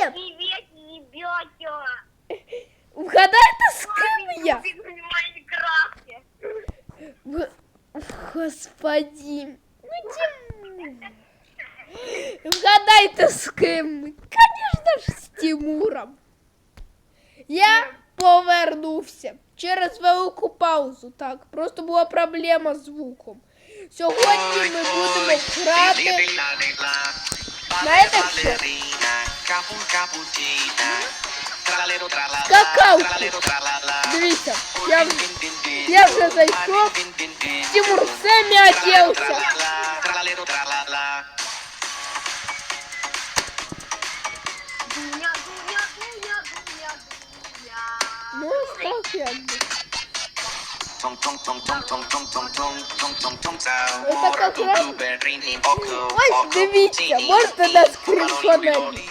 Привіт! Привет, ребята! Вгадайте, з ким я? в Майнкрафте. В- Господи. Ну, Тим... Вгадайте, з ким? Звісно ж, з Тимуром. Я повернувся через велику паузу. Так, просто була проблема з звуком. Сьогодні ми будемо грати. Знаєте що? Скакалки. Дивіться, я, вже- я вже зайшов. Тимур все м'ятівся. Дуня, дуня, дуня, дуня, дуня. Ну, ось так якби. Ось дивіться, можете на скріншонері.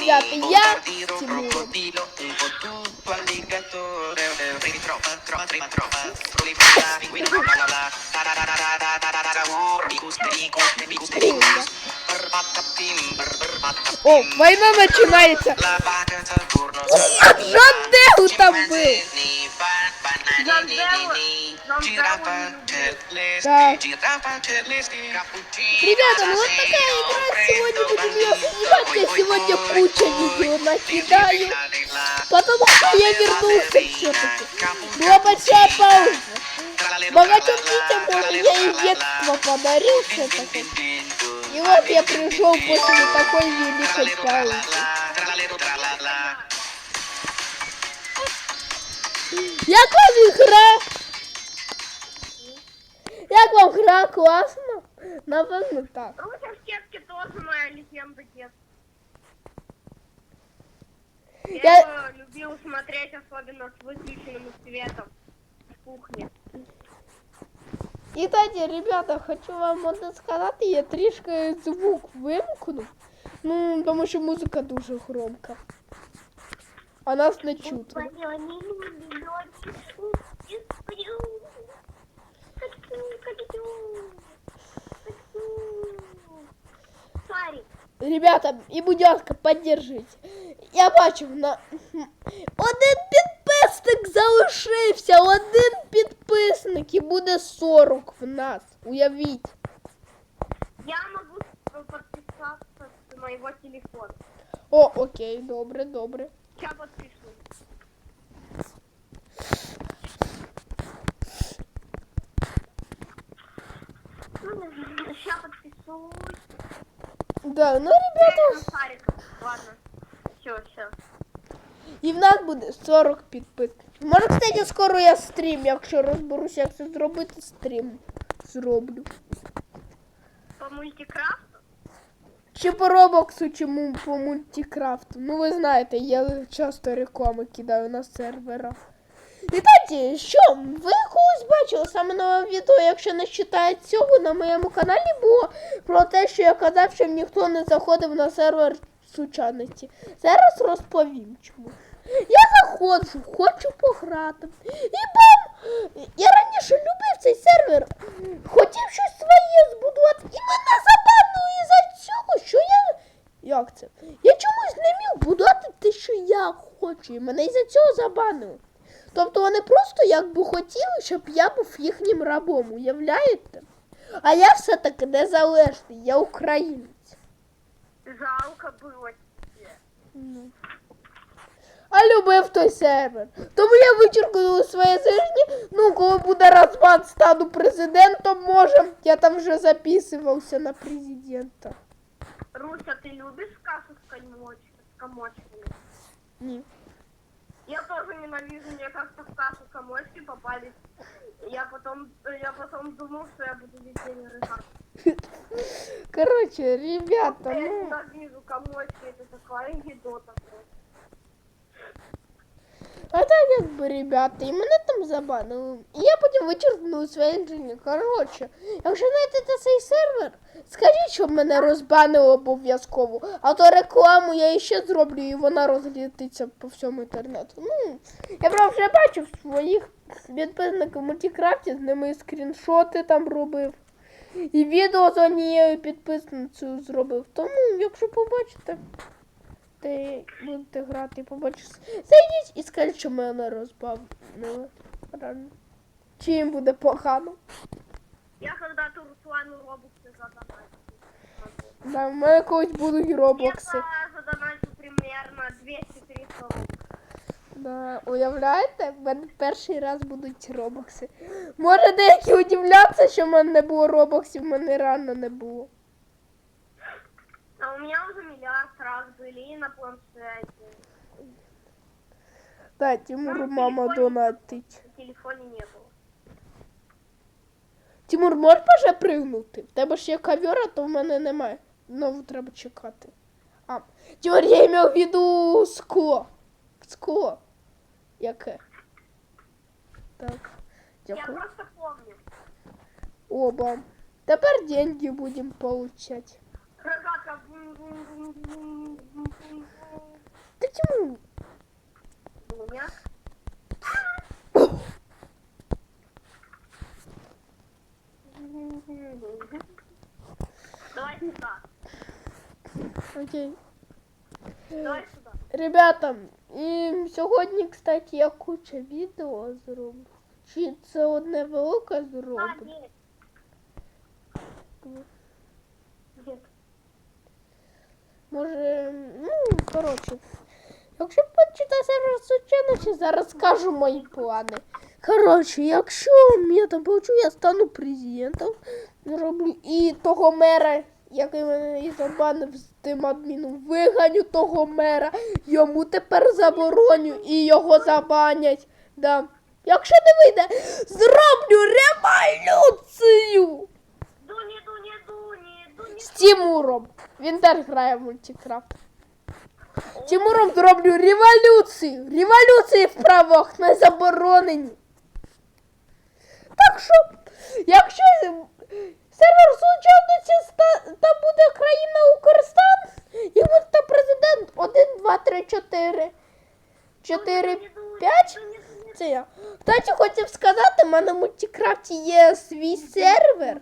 Взяти я, Тимур. О, війна починається. Жандел там Був. Ребята, ну вот такая игра сегодня будем ее занимать. Я сегодня куча видео накидаю. Потому что я вернулся все-таки. Была большая пауза. Богатым детям, может, я из детства подарил все-таки. И вот я пришел после такой великой паузы. Як вам гра? Як вам гра класно? Напевно так. Руся в сетке тоже моя легенда детства. Я, Я- его любил смотреть, особенно с выключенным светом в кухне. І тоді, ребята, хочу вам одне сказати, я трішки звук вимкнув. Ну, тому що музика дуже громка. А нас не чутно. Сарик, Ребята, і будь ласка, поддержите. Я бачив на один підписник залишився, один підписник і буде 40 в нас. Уявіть. я могу э, подписаться с моего телефона. О, окей, добре, добре. Сейчас подпишу. Сейчас подпишусь. Да, ну ребята, Сарик. Ладно. Все, все. і в нас буде 40 підписників. Може, кстати, скоро я стрім, якщо розберуся, як це зробити, стрім зроблю. По мультикрафту? Чи по робоксу, чи по мультикрафту. Ну, ви знаєте, я часто реклами кидаю на серверах. Вітайте, що, ви когось бачили саме нове відео, якщо не читає цього, на моєму каналі було про те, що я казав, що ніхто не заходив на сервер сучаниці. Зараз розповім чому. Я заходжу, хочу пограти. І бам! Я раніше любив цей сервер, хотів щось своє збудувати, і мене забанили із-за цього, що я. Як це? Я чомусь не міг будувати те, що я хочу, і мене із-за цього забанили. Тобто вони просто якби хотіли, щоб я був їхнім рабом, уявляєте? А я все-таки незалежний, я українець. Жалко было тебе. Ну. А любив той сервер. Тому я вичеркнув своє зижні. Ну, коли буде розбан, стану президентом, може. Я там вже записувався на президента. Руся, ты любишь кашу с комочками? С комочками? Ні. Я тоже ненавижу, мне как-то в кашу комочки попались. Я потом, я потом думал, что я буду везде не рыгать. Коротше, ребята, Я ну. ненавижу комочки, это такая едота. просто. А так якби, ребята, і мене там забанили. І я потім вичеркнув своє інжені. Коротше, якщо знайдете цей сервер, скажіть, щоб мене розбанили обов'язково. А то рекламу я іще зроблю і вона розлітиться по всьому інтернету. Ну, я правда вже бачив своїх підписників в мультикрафті, з ними скріншоти там робив. І відео з однією підписницею зробив. Тому, якщо побачите, ти будете грати і побачиш. Зайдіть і скажіть, що мене розбавили. Реально. Чи їм буде погано? Я когда-то Руслану робоксы задонатил. Да, в мене колись будуть робокси. Я задонатил примерно 200-300 робоксов. Да, уявляєте, в мене перший раз будуть робокси. Може деякі удивляться, що в мене не було робоксів, в мене реально не було. А у меня уже миллиард раз были и на планшете. Да, Тимуру Ну, мама телефон- донатить. В телефоне не было. Тимур, можеш вже пригнути? В тебе ж є кавера, то в мене немає. Знову треба чекати. А, Тимур, я мав в виду скло. Скло. Яке? Так. Я Дякую. просто помню. Оба. Тепер деньги будемо получать. Рогатка. бум-бум-бум-бум-бум-бум. Та Тимур, У меня Давай сюда. окей. Давай сюда. Ребята, і сьогодні, кстати, я куча відео зроблю. Чи це одне велике А, зроблю? нет. Нет. Може, ну, коротше, якщо почитати розсученості, зараз скажу мої плани. Коротше, якщо я там получу, я стану президентом, зроблю і того мера, який мене і забанив з тим адміном, виганю того мера, йому тепер забороню і його забанять. Да. Якщо не вийде, зроблю революцію! Дуни, дуни, дуни, дуни. з Тимуром. Він теж грає в мультикрафт. Тимуром зроблю революцію. Революції в правах не заборонені. Так що, якщо сервер случайності ста- там буде країна Укрстан, і буде там президент 1, 2, 3, 4. 4, 5. Це я. Кстати, хотів сказати, в мене в мультикрафті є свій сервер.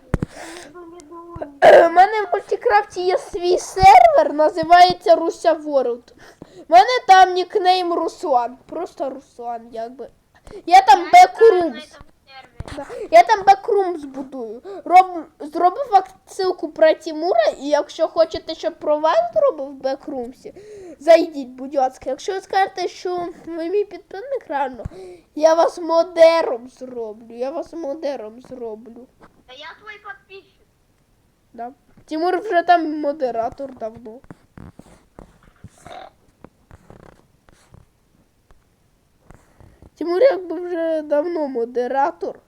У мене в мультикрафті є свій сервер, називається Руся World. У мене там нікнейм Руслан. Просто Руслан, якби. Я там бекрумс. Я там бекрумс будую. Роб... Зробив ссылку про Тимура, і якщо хочете, щоб про вас зробив в бекрумсі, зайдіть, будь ласка. Якщо ви скажете, що ви мій підписник, реально, я вас модером зроблю. Я вас модером зроблю. Да я твой подписчик. Да. Тимур вже там модератор давно. Тимур якби вже давно модератор.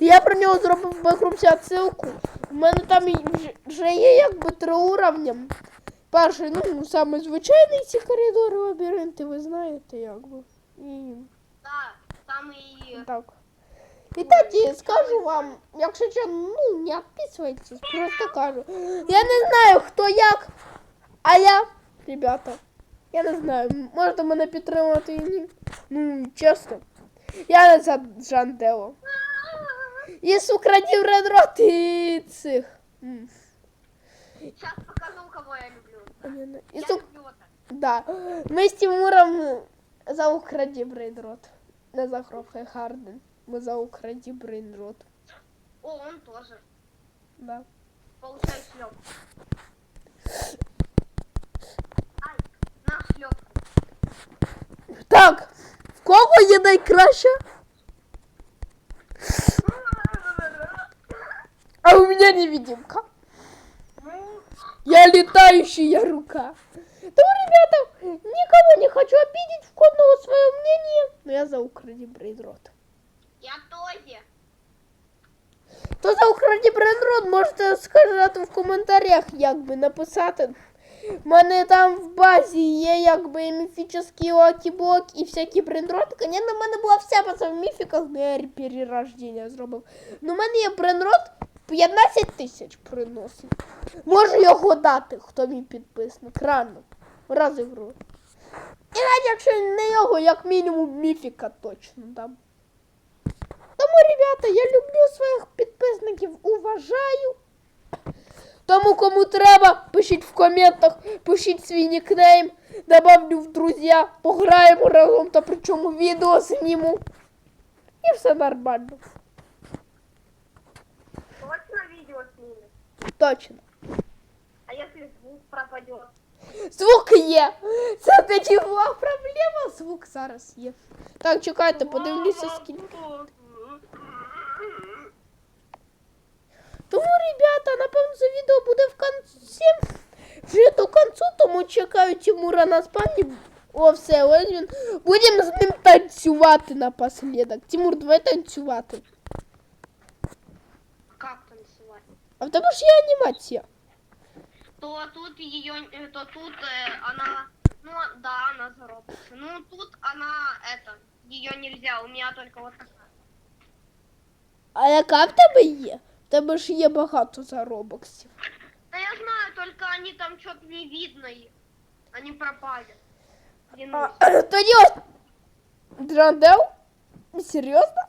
Я про нього зробив в бекрумсі отсилку. У мене там вже- є якби три уровня. Перший, ну, саме звичайний ці коридори лабіринти, ви знаєте, якби. І Да, там и... так. Тоді скажу вам, якщо що, ну не відписуйтесь, просто кажу. Я не знаю, хто як, а я, ребята, я не знаю, можете мене підтримати і ні. Ну, чесно. Я не за Джандело. І сукрадів редрот і цих. Сейчас покажу, кого я люблю. Я сук... люблю это. Да. Ми з Тимуром за украді брейдрот. Не за Харден. Ми за украді брейдрот. О, он тоже. Да. Получай шлеп. Ай, на шлеп. Так, в кого є найкраща? А у меня невидимка. Ну, Я летающая рука. Тому, ребята, никого не хочу обидеть, в кожного свое мнение. Но я за укради брейдрот. Я тоже. То за украді брейдрот можете сказати в коментарях, як би написати. У мене там в базі є якби міфічний лакі-блок і всякі брендроти. Звісно, в мене була вся база в міфіках, ну я перерождення зробив. Ну в мене є брендрот 15 тисяч приносить. Можу його дати, хто мій підписник. Рано. Раз ігру. І навіть якщо не його, як мінімум міфіка точно дам. Тому, ребята, я люблю своїх підписників, уважаю. Тому кому треба, пишіть в коментах, пишіть свій нікнейм, добавлю в друзі, пограємо разом та причому відео зніму. І все нормально. Точно видео снимет? Точно. А если звук пропадет? Звук є. Це тоді була проблема. Звук зараз є. Так, чекайте, подивлюся скільки. Тому, ребята, напевно, це відео буде в кінці. Вже до кінцю, тому чекаю Тимура на спальні. О, все, ось він. Будемо з ним танцювати напослідок. Тимур, давай танцювати. Как танцевать? А в тебе ж є анімація. То тут ее, э, то тут э, она, ну да, она заработается. Ну тут она, это, ее нельзя, у меня только вот такая. А яка в тебе є? В тебе ж є багато заробоксів. Да я знаю, только они там что-то не видно их. Они пропали. Клянусь. А, тоді ось. Джандел? Серйозно?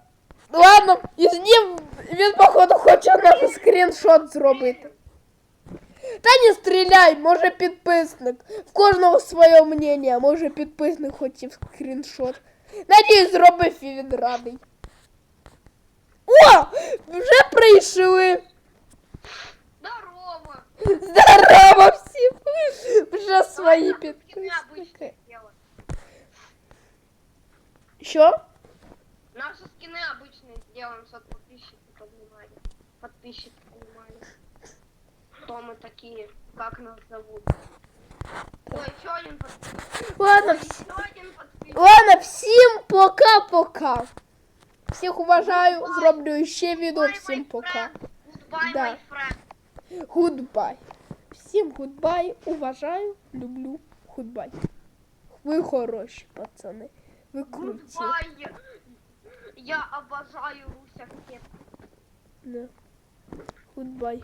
Ладно, із ним він, походу, хоче нам скріншот зробити. Та не стріляй, може підписник. В кожного своє мнення, може підписник хотів скріншот. Надіюсь, зробив і він радий. О! Вже прийшли! Здорово. Здорово всім! Вже свої Давай нахуй скины підписники. обычные сделаем. Що? Наши скины обычные сделаем, чтобы подписчики понимали. Подписчики понимали. Кто мы такие, как нас зовут. Ой, еще один подписчик. Ладно, Ой, всі- еще один подписчик. Ладно, всім пока-пока. Всіх уважаю, зроблю ще відео. Всім пока. Goodbye, Да. my friend. Гудбай. Всім гудбай. Уважаю, люблю. Гудбай. Ви хороші, пацани. Ви круті. Goodbye. Я обожаю Кеп. Да. Гудбай.